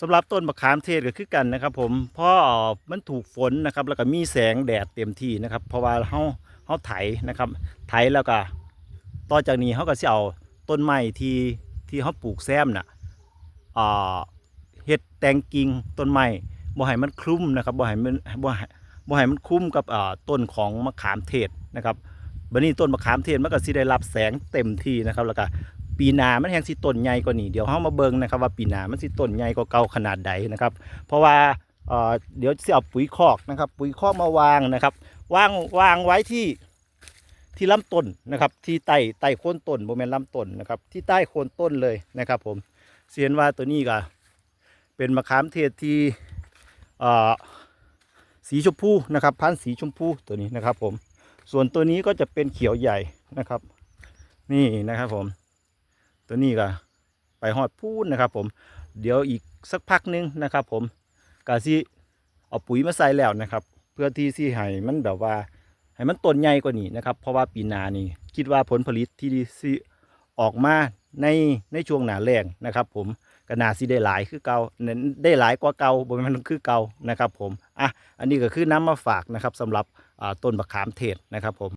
สำหรับต้นมะขามเทศก็คือกันนะครับ ผมเพราะมันถูกฝนนะครับ แล้วก็มีแสงแดดเต็มที่นะครับ เพราะว่าเฮาเฮาไถนะครับ ไถแล้วก็ต่อจากนี้เฮาก็สิเอาต้นไม้ที่ที่เฮาปลูกแซมน่ะอ่าเฮ็ดแตงกิ่งต้นไม้บ่ให้มันคลุมนะครับบ่ให้มันบ่ให้บ่ให้มันคลุมกับต้นของมะขามเทศนะครับบัดนี้ต้นมะขามเทศมันก็สิได้รับแสงเต็มที่นะครับ แล้วก็ ปีหนามันแฮงสิต้นใหญ่กว่านี้เดี๋ยวเฮามาเบิ่งนะครับว่าปีหนามันสิต้นใหญ่กว่าเก่าขนาดใดนะครับ เพราะว่าเอ่อเดี๋ยวจะเอาปุ๋ยคอกนะครับ ปุ๋ยคอกมาวางนะครับ วางวางไว้ที่ที่ลำต้นนะครับ ที่ใต้ใต้โคนต้นโมเมนลำต้นนะครับ ที่ใต้โคนต้นเลยนะครับ ผมเสียนว่าตัวนี้ก็เป็นมะขามเทศที่เอ่อสีชมพูนะครับ พันธุ์สีชมพูตัวนี้นะครับ ผม ส่วนตัวนี้ก็จะเป็นเขียวใหญ่นะครับ นี่นะครับผม ตัวนี้ก็ไปหอดพูนนะครับผมเดี๋ยวอีกสักพักหนึงนะครับ ผมกาซิเอาปุ๋ยมาใส่แล้วนะครับ เพื่อที่สิให้มันแบบว่าให้มันต้นใหญ่กว่านี้นะครับ เพราะว่าปีนานี่คิดว่าผลผลิตที่สิออกมาในในช่วงหนาแรงนะครับ ผมก็นาสิได้หลายคือเกาเน้นได้หลายกว่าเกาบนมันคือเกานะครับ ผมอะอันนี้ก็คือน้ำมาฝากนะครับสำหรับต้นมะขามเทศนะครับผม